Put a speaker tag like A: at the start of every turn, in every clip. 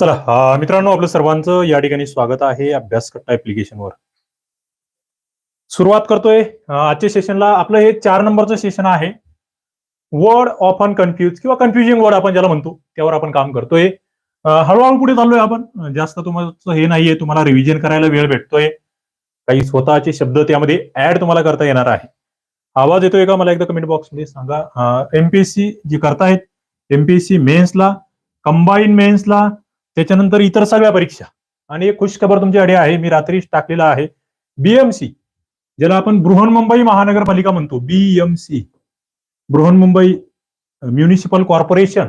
A: चला मित्रांनो आपलं सर्वांचं या ठिकाणी स्वागत आहे अभ्यासकट्टा ऍप्लिकेशनवर सुरुवात करतोय आजच्या सेशनला आपलं हे चार नंबरचं सेशन आहे. वर्ड ऑफन कन्फ्युज किंवा कन्फ्युजिंग वर्ड आपण ज्याला म्हणतो त्यावर आपण काम करतोय. हळूहळू पुढे चाललोय आपण. जास्त तुमचं हे नाहीये तुम्हाला रिव्हिजन करायला वेळ भेटतोय. काही स्वतःचे शब्द त्यामध्ये ऍड तुम्हाला करता येणार आहे. आवाज येतोय का? मला एकदा कमेंट बॉक्समध्ये सांगा. एमपीएससी जी करतायत एमपीएससी मेन्सला कंबाईन मेन्सला त्याच्यानंतर इतर सगळ्या परीक्षा. आणि एक खुश खबर तुमच्याकडे आहे मी रात्रीच टाकलेला आहे. बीएमसी ज्याला आपण बृहन्मुंबई महानगरपालिका म्हणतो बीएमसी बृहन्मुंबई म्युनिसिपल कॉर्पोरेशन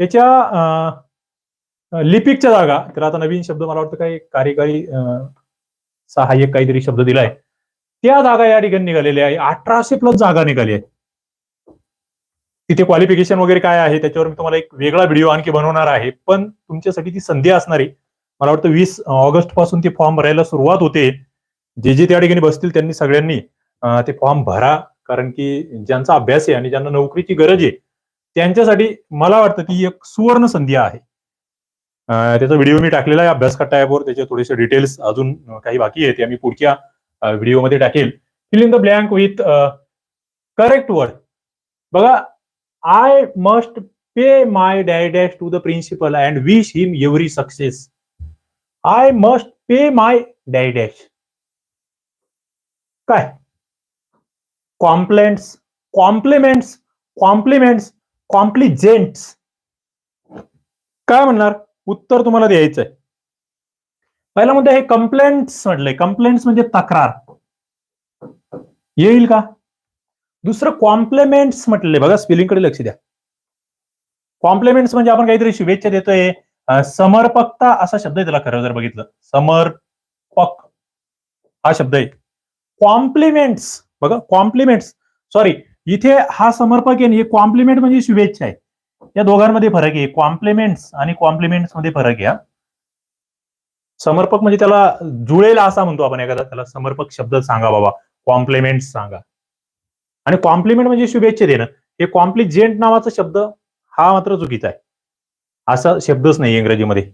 A: त्याच्या लिपिकच्या जागा त्याला आता नवीन शब्द मला वाटतं काही कार्यकारी सहाय्यक काहीतरी शब्द दिलाय. त्या जागा या ठिकाणी निघालेल्या आहे. अठराशे प्लस जागा निघाली आहे. तिथे क्वालिफिकेशन वगैरे काय आहे त्याच्यावर मी तुम्हाला एक वेगळा व्हिडिओ आणखी बनवणार आहे. पण तुमच्यासाठी ती संधी असणार आहे. मला वाटतं वीस ऑगस्टपासून ते फॉर्म भरायला सुरुवात होते. जे जे त्या ठिकाणी बसतील त्यांनी सगळ्यांनी ते फॉर्म भरा. कारण की ज्यांचा अभ्यास आहे आणि ज्यांना नोकरीची गरज आहे त्यांच्यासाठी मला वाटतं ती एक सुवर्ण संधी आहे. त्याचा व्हिडिओ मी टाकलेला आहे अभ्यास कट्टा ॲपवर त्याचे थोडेसे डिटेल्स अजून काही बाकी आहेत ते मी पुढच्या व्हिडिओमध्ये टाकेल. Fill in the blank with correct word बघा I must pay my dash to the principal and wish him every success I must pay my dash काय कॉम्प्लेंट्स कॉम्प्लिमेंट्स कॉम्प्लिमेंट्स कॉम्प्लिजेंट्स काय म्हणणार? उत्तर तुम्हाला द्यायचंय. पहिला मुद्दा हे कंप्लेंट्स म्हटलंय. कंप्लेंट्स म्हणजे तक्रार. येईल का? दुसरं कॉम्प्लिमेंट्स म्हटले बघा स्पेलिंगकडे लक्ष द्या. कॉम्प्लिमेंट्स म्हणजे आपण काहीतरी शुभेच्छा देतोय. समर्पकता असा शब्द आहे त्याला खरं जर बघितलं. समर्पक हा शब्द आहे. कॉम्प्लिमेंट्स बघा कॉम्प्लिमेंट्स सॉरी इथे हा समर्पक आहे हे कॉम्प्लिमेंट म्हणजे शुभेच्छा आहे. या दोघांमध्ये फरक आहे. कॉम्प्लिमेंट्स आणि कॉम्प्लिमेंट्समध्ये फरक आहे समर्पक म्हणजे त्याला जुळेल असा म्हणतो आपण एखादा. त्याला समर्पक शब्द सांगा बाबा. कॉम्प्लिमेंट्स सांगा. आणि कॉम्प्लिमेंट म्हणजे शुभेच्छा देणं. हे कॉम्प्लिजेंट नावाचा शब्द हा मात्र चुकीचा आहे. असा शब्दच नाही इंग्रजीमध्ये.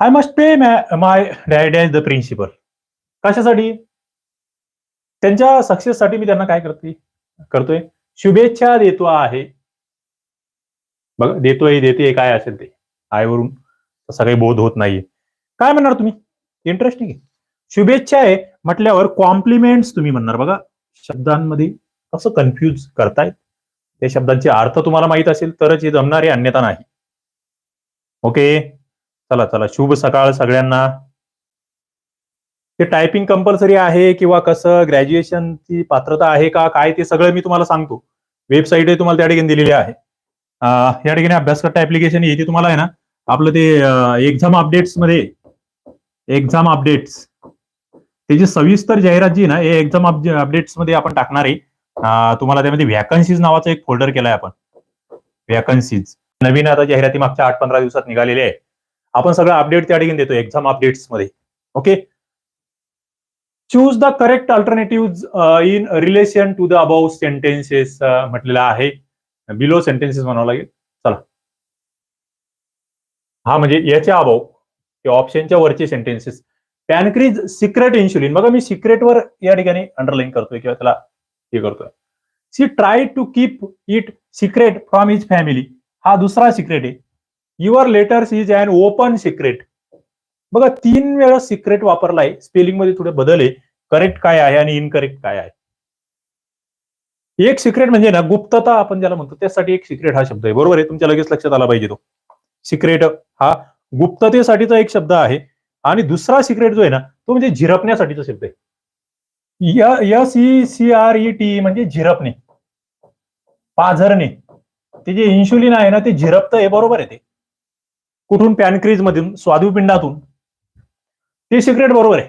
A: I must pay my dad as the principal कशासाठी? त्यांच्या सक्सेससाठी मी त्यांना काय करते? करतोय. शुभेच्छा देतो आहे. बघा देतोय देते काय असेल ते. आयवरून तसा काही बोध होत नाहीये. काय म्हणणार तुम्ही? इंटरेस्टिंग आहे शुभेच्छा आहे म्हटल्यावर कॉम्प्लिमेंट्स तुम्ही म्हणणार. बघा शब्दांमध्ये कसं कन्फ्यूज करतायत? त्या शब्दांचे अर्थ तुम्हाला माहीत असेल तरच हे जमणारे अन्यथा नाही. ओके चला चला. शुभ सकाळ सगळ्यांना. ते टायपिंग कंपल्सरी आहे किंवा कसं? ग्रॅज्युएशनची पात्रता आहे का? काय ते सगळं मी तुम्हाला सांगतो. वेबसाईट तुम्हाला त्या ठिकाणी दिलेली आहे. या ठिकाणी अभ्यास करता ऍप्लिकेशन येते तुम्हाला आहे ना आपलं ते एक्झाम अपडेट्समध्ये एक्झाम अपडेट्स त्याची सविस्तर जाहिरात जी ना हे एक्झाम अपडेट्समध्ये आपण टाकणार आहे. तुम्हाला त्यामध्ये व्हॅकन्सीज नावाचा एक फोल्डर केलाय आपण. व्हॅकन्सीज नवीन आता जाहिराती मागच्या आठ पंधरा दिवसात निघालेली आहे. आपण सगळं अपडेट त्या ठिकाणी देतो एक्झाम अपडेट्समध्ये. Okay choose the correct alternative in relation to the above sentences म्हटलेलं आहे. बिलो सेंटेन्सेस म्हणावं लागेल. चला. हा म्हणजे याच्या अबाव ऑप्शनच्या वरचे सेंटेन्सेस पॅनक्रीज सिक्रेट इन्शुलिन बघा मी सिक्रेटवर या ठिकाणी अंडरलाईन करतोय किंवा त्याला हे करतोय. She try to keep it secret from his family हा दुसरा सिक्रेट आहे. Your letters is an open secret बघा तीन वेळा सिक्रेट वापरलाय. स्पेलिंगमध्ये थोडे बदल आहे. करेक्ट काय आहे आणि इनकरेक्ट काय आहे? एक सिक्रेट म्हणजे ना गुप्तता आपण ज्याला म्हणतो त्यासाठी एक सिक्रेट हा शब्द आहे. बरोबर आहे? तुमच्या लगेच लक्षात आला पाहिजे तो. सिक्रेट हा गुप्ततेसाठीचा एक शब्द आहे. आणि दुसरा सिक्रेट जो आहे ना तो म्हणजे झिरपण्यासाठीचा शब्द आहे. S E C R E T म्हणजे झिरपणे. पाझरणे. ते जे इन्शुलिन आहे ना ते झिरपतं हे बरोबर आहे ते. कुठून? पॅनक्रीज मधून स्वादुपिंडातून. ते सिक्रेट बरोबर आहे.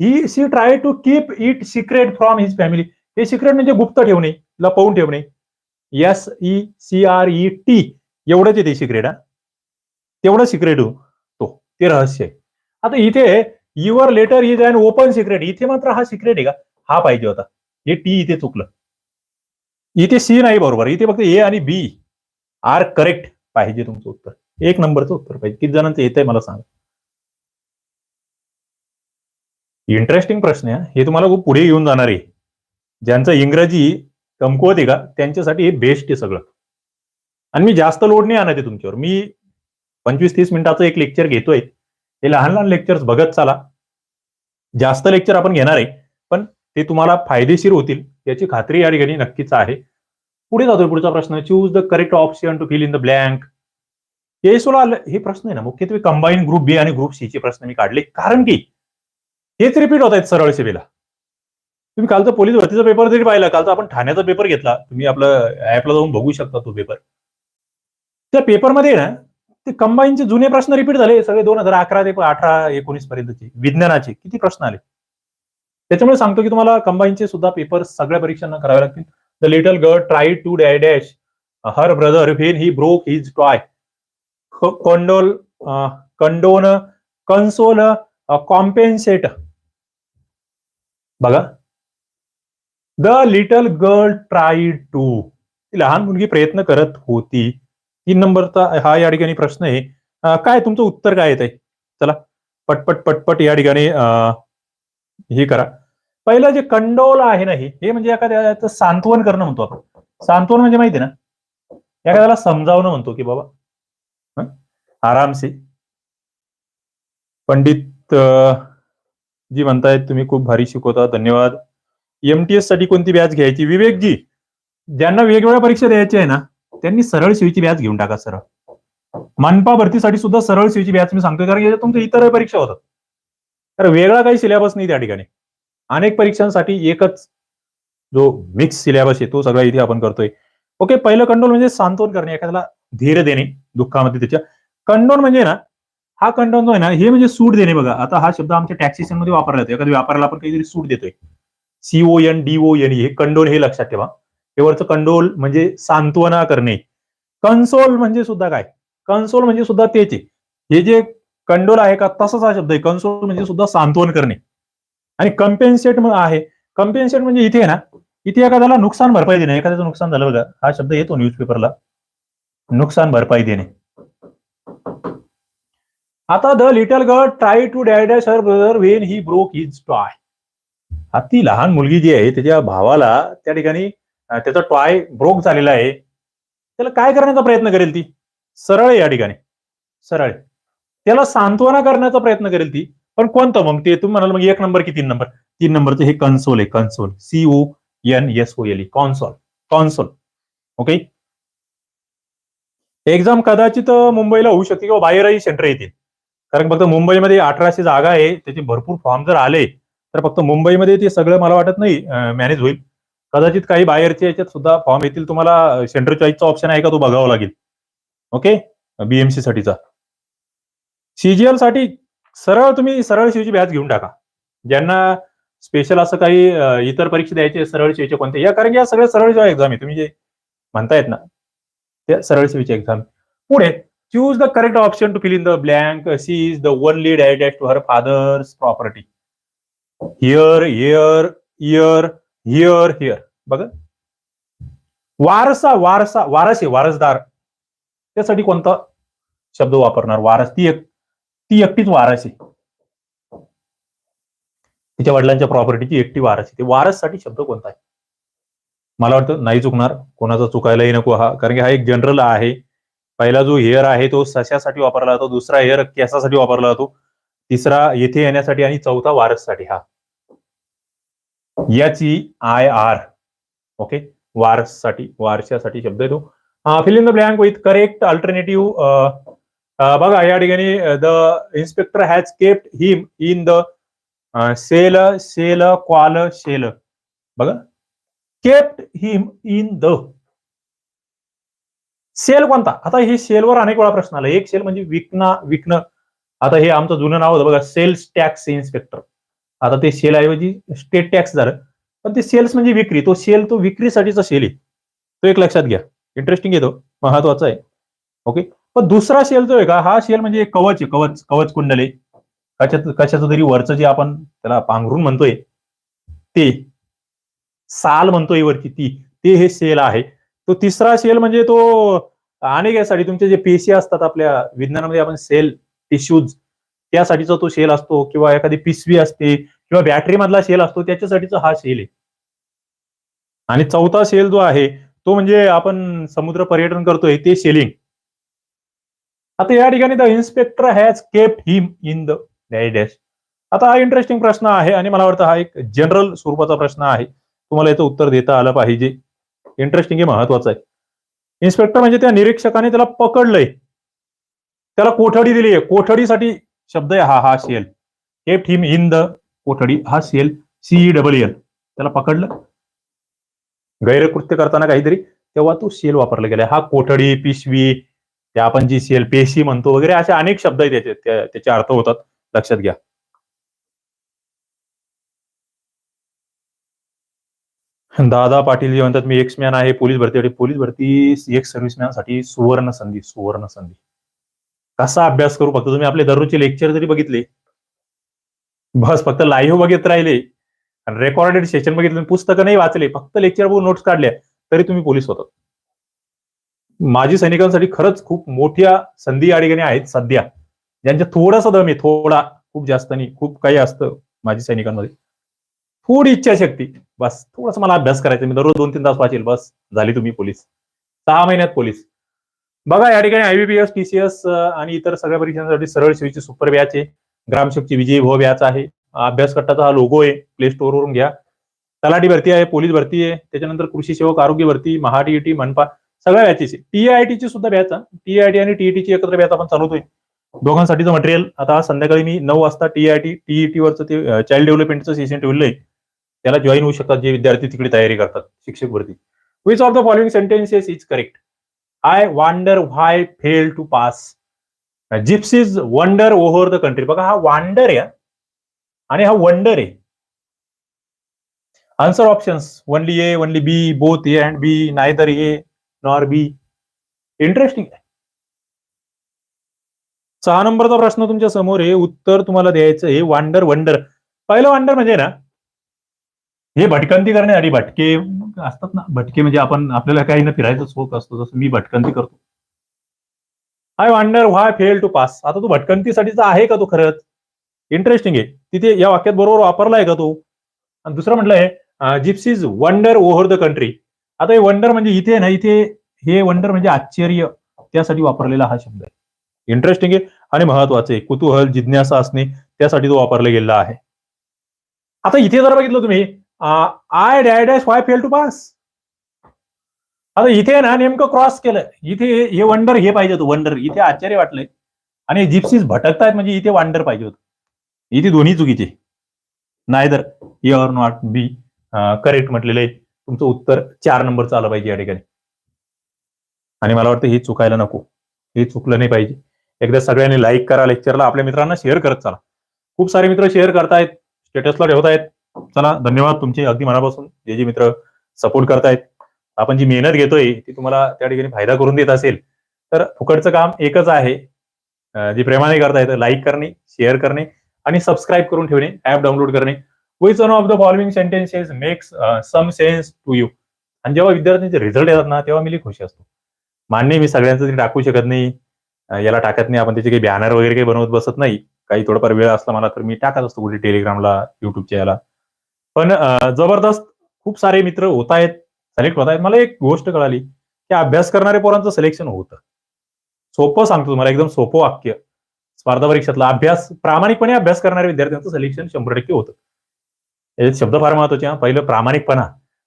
A: ही she try to keep it secret from his family हे सिक्रेट म्हणजे गुप्त ठेवणे लपवून ठेवणे. S E C R E T एवढंच आहे ते सिक्रेट हा. तेवढं सिक्रेट तो. ते रहस्य आहे. आता इथे your letter is and open secret इथे मात्र हा सिक्रेट आहे का? हा पाहिजे होता. हे टी इथे चुकलं. इथे सी नाही बरोबर. इथे फक्त ए आणि बी आर करेक्ट पाहिजे तुमचं उत्तर. एक नंबरचं उत्तर पाहिजे. किती जणांचं येत आहे मला सांगा. इंटरेस्टिंग प्रश्न आहे. हे तुम्हाला खूप पुढे घेऊन जाणार आहे. ज्यांचं इंग्रजी कमकुवत आहे का? त्यांच्यासाठी हे बेस्ट आहे सगळं. आणि मी जास्त लोड नाही आणत आहे तुमच्यावर. मी पंचवीस तीस मिनिटाचं एक लेक्चर घेतोय. हे लहान लहान लेक्चर्स बघत चाला. जास्त लेक्चर आपण घेणार आहे पण ते तुम्हाला फायदेशीर होतील याची खात्री या ठिकाणी नक्कीच आहे. पुढे जातो पुढचा प्रश्न. Choose the correct option to fill in the blank हे सोला हे प्रश्न आहे ना मुख्यत्वे कंबाईन ग्रुप बी आणि ग्रुप सी चे प्रश्न मी काढले. कारण की हेच रिपीट होत आहेत सरळ सेवेला. तुम्ही कालचा पोलीस भरतीचा पेपर जरी पाहिला कालचा आपण ठाण्याचा पेपर घेतला. तुम्ही आपलं ऍपला जाऊन बघू शकता तो पेपर त्या पेपरमध्ये ना ते कंबाईनचे जुने प्रश्न रिपीट झाले सगळे दोन हजार अकरा ते अठरा एकोणीस पर्यंतचे विज्ञानाचे. किती प्रश्न आले? त्याच्यामुळे सांगतो की तुम्हाला कंबाईनचे सुद्धा पेपर सगळ्या परीक्षांना करावे लागतील. The little girl try to डॅ dash her brother when he broke his toy condole condone console compensate बघा. The little girl try to लहान मुलगी प्रयत्न करत होती. तीन नंबरचा हा या ठिकाणी प्रश्न आहे. काय तुमचं उत्तर काय येत आहे चला पटपट पटपट या ठिकाणी हे करा. पहिलं जे कंडोल आहे ना हे म्हणजे एखाद्याचं सांत्वन करणं म्हणतो आपण. सांत्वन म्हणजे माहिती ना? एखाद्याला समजावणं म्हणतो की बाबा आरामसे. पंडित जी म्हणतायत तुम्ही खूप भारी शिकवता धन्यवाद. एमटीएससाठी कोणती बॅच घ्यायची? विवेकजी ज्यांना वेगवेगळ्या परीक्षा द्यायच्या आहे ना त्यांनी सरळ सेवेची बॅच घेऊन टाका सरळ. मनपा भरतीसाठी सुद्धा सरळ सेवेची बॅच मी सांगतोय कारण याच्यात तुमच्या इतर परीक्षा होतात. तर वेगळा काही सिलेबस नाही त्या ठिकाणी. अनेक परीक्षांसाठी एकच जो मिक्स सिलेबस आहे तो सगळा इथे आपण करतोय. ओके पहिलं कंट्रोल म्हणजे सांत्वन करणे एखाद्याला धीर देणे दुःखामध्ये त्याच्या. कंडोन म्हणजे ना हा कंडोन जो आहे ना हे म्हणजे सूट देणे बघा. आता हा शब्द आमच्या टॅक्सेशनमध्ये वापरला जातो. एखाद्या व्यापाऱ्याला आपण काहीतरी सूट देतोय. C O N D O N हे कंडोल हे लक्षात ठेवा. हे वरचं कंडोल म्हणजे सांत्वना करणे. कन्सोल म्हणजे सुद्धा काय? कन्सोल म्हणजे सुद्धा तेच आहे. हे जे कंडोल आहे का तसाच हा शब्द आहे. कन्सोल म्हणजे सुद्धा सांत्वन करणे. आणि कम्पेन्सेट आहे. कम्पेन्सेट म्हणजे इथे आहे ना इथे एखाद्याला नुकसान भरपाई देणे. एखाद्याचं नुकसान झालं बघा हा शब्द येतो न्यूजपेपरला नुकसान भरपाई देणे. आता the little girl try to dash her brother when he broke his toy हा ती लहान मुलगी जी आहे त्याच्या भावाला त्या ठिकाणी त्याचा टॉय ब्रोक झालेला आहे. त्याला काय करण्याचा प्रयत्न करेल ती? सरळ आहे या ठिकाणी. सरळ आहे. त्याला सांत्वना करण्याचा प्रयत्न करेल ती. पण कोणतं? मग ते तुम्ही म्हणाल मग एक नंबर की तीन नंबर? तीन नंबरचं हे कन्सोल आहे console C O N S O L E console console okay exam कदाचित मुंबईला होऊ शकते किंवा बाहेरही सेंटर येतील. कारण फक्त मुंबईमध्ये अठराशे जागा आहे त्याचे भरपूर फॉर्म जर आले तर फक्त मुंबईमध्ये ते सगळं मला वाटत नाही मॅनेज होईल. कदाचित काही बाहेरच्या याच्यात सुद्धा फॉर्म येतील. तुम्हाला सेंटर चॉईसचा ऑप्शन आहे का? तो बघावा लागेल. ओके? बीएमसी साठीचा. सीजीएलसाठी सरळ तुम्ही सरळ शिवची बॅच घेऊन टाका. ज्यांना स्पेशल असं काही इतर परीक्षा द्यायचे सरळ शिवचे कोणते या कारण या सगळ्या सरळ शिवाय एक्झाम आहे. तुम्ही जे म्हणतायत ना त्या सरळ शिवची एक्झाम पुढे choose the correct option to fill in the blank she is the one lead attach to her father's property here here year here here बघा. वारसा वारसा वारसी वारसदार. त्यासाठी कोणता शब्द वापरणार? वारस ती एक ती एकटीच वारसी तिच्या वडिलांच्या प्रॉपर्टीची एकटी वारसी ते वारससाठी शब्द कोणता आहे? मला वाटतं नाही चुकणार. कोणाचा चुकायलाही नको हा. कारण की हा एक जनरल आहे. पहिला जो हेअर आहे तो सशासाठी वापरला जातो. दुसरा हेअर केसासाठी वापरला जातो. तिसरा येथे येण्यासाठी आणि चौथा वारससाठी हा. याची आय आर. ओके वारसाठी वारशासाठी शब्द येतो. Fill in the blank with correct alternative बघा या ठिकाणी the inspector has kept him in the cell cell क्वाल shell बघा. Kept him in the cell कोणता? आता हे सेलवर अनेक वेळा प्रश्न आला. एक सेल म्हणजे विकना विकणं. आता हे आमचं जुनं नाव होतं बघा सेल्स टॅक्स इन्स्पेक्टर. आता ते सेल ऐवजी स्टेट टॅक्स झालं. पण ते सेल्स म्हणजे विक्री. तो सेल तो विक्रीसाठीचा सेल आहे. तो एक लक्षात घ्या. इंटरेस्टिंग येतो महत्त्वाचा आहे. ओके पण दुसरा सेल जो आहे का हा सेल म्हणजे कवच आहे. कवच कवच कुंडले कशात कशाचं तरी वरचं जे आपण त्याला पांघरून म्हणतोय ते साल म्हणतोय वरती ती. ते हे सेल आहे. तो तिसरा सेल म्हणजे तो आणि यासाठी तुमचे जे पेशी असतात आपल्या विज्ञानामध्ये आपण सेल टिश्यूज त्यासाठीचा तो सेल असतो. किंवा एखादी पिशवी असते किंवा बॅटरी मधला सेल असतो त्याच्यासाठीचा हा सेल आहे. आणि चौथा सेल जो आहे तो म्हणजे आपण समुद्र पर्यटन करतोय ते सेलिंग आता या ठिकाणी the inspector has kept him in the dash आता हा इंटरेस्टिंग प्रश्न आहे आणि मला वाटतं हा एक जनरल स्वरूपाचा प्रश्न आहे. तुम्हाला याचं उत्तर देता आलं पाहिजे. इंटरेस्टिंग हे महत्वाचं आहे. इन्स्पेक्टर म्हणजे त्या निरीक्षकाने त्याला पकडलंय. त्याला कोठडी दिली आहे. कोठडीसाठी शब्द आहे हा हा cell kept him in the कोठडी. हा सेल सीई डबल एल त्याला पकडलं. गैरकृत्य करताना काहीतरी तेव्हा तो सेल वापरला गेला. हा कोठडी पिशवी त्या आपण जी सेल पेशी म्हणतो वगैरे असे अनेक शब्द आहेत त्याचे त्याचे अर्थ होतात. लक्षात घ्या. दादा पाटील जे म्हणतात मी एक्स मॅन आहे पोलीस भरती पोलीस भरती एक्स सर्व्हिसमॅनसाठी सुवर्ण संधी सुवर्ण संधी. कसा अभ्यास करू? फक्त तुम्ही आपले दररोजचे लेक्चर जरी बघितले बस फक्त लाईव्ह बघित राहिले रेकॉर्डेड सेशन बघितलं पुस्तकं नाही वाचले फक्त लेक्चर बघून नोट्स काढल्या तरी तुम्ही पोलीस होतात. माजी सैनिकांसाठी खरंच खूप मोठ्या संधी या ठिकाणी आहेत सध्या. ज्यांच्या थोडासा दम आहे थोडा खूप जास्त नाही खूप काही असतं माजी सैनिकांमध्ये. थोडी इच्छाशक्ती बस थोडस मला अभ्यास करायचा मी दररोज दोन तीन तास वाचेल बस झाली तुम्ही पोलीस सहा महिन्यात पोलीस बघा या ठिकाणी आयबीपीएस टीसीएस आणि इतर सगळ्या परीक्षांसाठी सरळ शिवीची सुपर बॅच आहे. ग्रामशक्ती विजयी भव बॅच आहे. अभ्यासकटाचा हा लोगो आहे प्ले स्टोर वरून घ्या. तलाठी भरती आहे पोलीस भरती आहे त्याच्यानंतर कृषी सेवक आरोग्य भरती महाटीईटी मनपा सगळ्या बॅचेस टीआयटी ची सुद्धा बॅच टीआयटी आणि टीईटी ची एकत्र बॅच आपण चालवतोय. दोघांसाठीचं मटेरियल आता संध्याकाळी मी नऊ वाजता टीआयटी टीईटी वरचं ते चाइल्ड डेव्हलपमेंटचं सेशन ठेवलंय. त्याला जॉईन होऊ शकतात जे विद्यार्थी तिकडे तयारी करतात शिक्षक भरती. Which of the following sentences is correct I wander why fail to pass gypsies wonder over the country बघा हा वांडर आहे आणि हा वंडर आहे. Answer options only A only B both A and B neither A nor B interesting आहे सहा नंबरचा प्रश्न तुमच्यासमोर आहे. उत्तर तुम्हाला द्यायचं आहे वांडर वंडर पहिलं वांडर म्हणजे ना हे भटकंती करण्यासाठी भटके असतात ना. भटके म्हणजे आपण आपल्याला काही ना फिरायचं शोक असतो जसं मी भटकंती करतो. I wander why fail to pass आता तू भटकंतीसाठीचा आहे का तो खरंच? इंटरेस्टिंग आहे. तिथे या वाक्यात बरोबर वापरला आहे का तो? आणि दुसरं म्हटलंय gypsies wonder over the country आता हे वंडर म्हणजे इथे ना इथे हे वंडर म्हणजे आश्चर्य. त्यासाठी वापरलेला हा शब्द आहे. इंटरेस्टिंग आहे आणि महत्वाचं आहे. कुतूहल जिज्ञासा असणे त्यासाठी तो वापरला गेलेला आहे. आता इथे जर बघितलं तुम्ही I dash why fail to pass आता इथे ना नेमकं क्रॉस केलं इथे हे वंडर हे पाहिजे होतं वंडर इथे आश्चर्य वाटलंय. आणि जिप्सीज भटकतायत म्हणजे इथे वंडर पाहिजे होतं. इथे दोन्ही चुकीचे. Neither A or not B correct म्हटलेलं आहे तुमचं उत्तर चार नंबरचं आलं पाहिजे या ठिकाणी. आणि मला वाटतं हे चुकायला नको. हे चुकलं नाही पाहिजे. एकदा सगळ्यांनी लाईक करा लेक्चरला आपल्या मित्रांना शेअर करत चला. खूप सारे मित्र शेअर करतायत स्टेटसला ठेवतायत. चला धन्यवाद तुमचे अगदी मनापासून जे जे मित्र सपोर्ट करतायत. आपण जी मेहनत घेतोय ती तुम्हाला त्या ठिकाणी फायदा करून देत असेल. तर फुकटचं काम एकच आहे. जे प्रेमाने करतायत लाईक करणे शेअर करणे. आणि सबस्क्राईब करून ठेवणे ऍप डाउनलोड करणे. Which one of the following sentences makes some sense to you आणि जेव्हा विद्यार्थ्यांचे रिझल्ट येतात ना तेव्हा मी खुशी असतो. मान्य मी सगळ्यांचं टाकू शकत नाही. याला टाकत नाही. आपण त्याचे काही बॅनर वगैरे काही बनवत बसत नाही. काही थोडाफार वेळ असला मला तर मी टाकत असतो कुठे टेलिग्रामला युट्यूबच्या याला. पण जबरदस्त खूप सारे मित्र होत आहेत सिलेक्ट होत आहेत. मला एक गोष्ट कळाली की अभ्यास करणाऱ्या पोरांचं सिलेक्शन होतं. सोपं सांगतो तुम्हाला एकदम सोपं वाक्य. स्पर्धा परीक्षेतला अभ्यास प्रामाणिकपणे अभ्यास करणाऱ्या विद्यार्थ्यांचं सिलेक्शन शंभर टक्के होतं. याच्यात शब्द फार महत्त्वाचे पहिलं प्रामाणिकपणा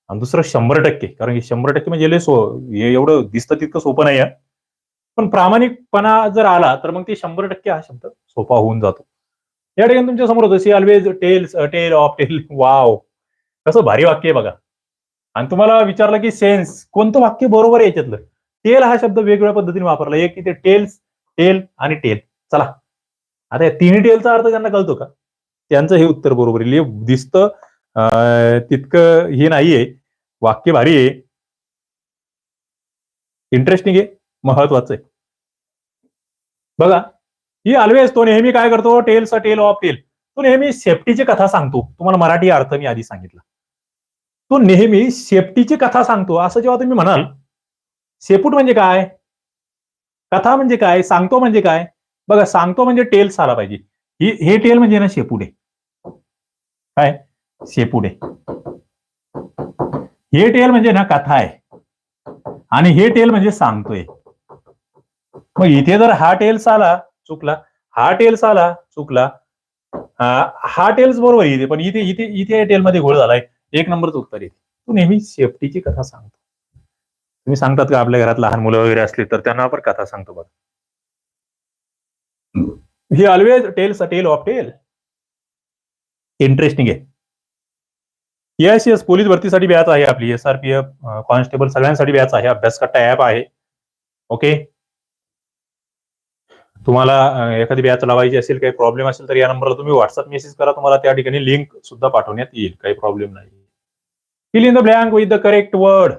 A: आणि दुसरं शंभर टक्के. कारण की शंभर टक्के म्हणजे सो हे एवढं दिसतं तितकं सोपं नाही आहे. पण प्रामाणिकपणा जर आला तर मग ते शंभर टक्के हा शब्द सोपा होऊन जातो. या ठिकाणी तुमच्यासमोर होतं she always tells tale of tale wow कसं भारी वाक्य आहे बघा. आणि तुम्हाला विचारलं की सेन्स कोणतं वाक्य बरोबर आहे याच्यातलं? टेल हा शब्द वेगवेगळ्या पद्धतीने वापरला. एक इथे टेल्स टेल आणि टेल चला. आता या तिन्ही टेलचा अर्थ त्यांना कळतो का? त्यांचं हे उत्तर बरोबर आहे. हे दिसतं तितकं हे नाहीये. वाक्य भारी आहे. इंटरेस्टिंग आहे. महत्वाचं आहे. बघा ही ऑलवेज तो नेहमी काय करतो? टेल्स टेल ऑफ टेल तो नेहमी सेफ्टीची कथा सांगतो. तुम्हाला मराठी अर्थ मी आधी सांगितला. तो नेहमी सेफ्टीची कथा सांगतो. असं जेव्हा तुम्ही म्हणाल शेपूट म्हणजे काय? कथा म्हणजे काय? सांगतो म्हणजे काय? बघा सांगतो म्हणजे टेल्स आला पाहिजे. ही हे टेल म्हणजे ना शेपुडे काय? शेपुडे हे टेल म्हणजे ना कथा आहे. आणि हे टेल म्हणजे सांगतोय. मग इथे जर हा टेल्स आला चुकला. हा टेल्स आला चुकला. हा टेल्स बरोबर आहे इथे पण इथे इथे इथे टेल टेलमध्ये घोळ झालाय. एक नंबरच उत्तर येते. तू नेहमी सेफ्टीची कथा सांगतो. तुम्ही सांगतात का आपल्या घरात लहान मुलं वगैरे असली तर त्यांना आपण कथा सांगतो बघा. ही always tells a tale of tale interesting आहे. येस येस पोलीस भरतीसाठी बॅच आहे आपली. S R P F constable सगळ्यांसाठी बॅच आहे. अभ्यास कट्टा ऍप आहे. ओके तुम्हाला एखादी बॅच लावायची असेल काही प्रॉब्लेम असेल तर या नंबरला तुम्ही व्हॉट्सअप मेसेज करा. तुम्हाला त्या ठिकाणी लिंक सुद्धा पाठवण्यात येईल. काही प्रॉब्लेम नाही. Fill in the blank with the correct word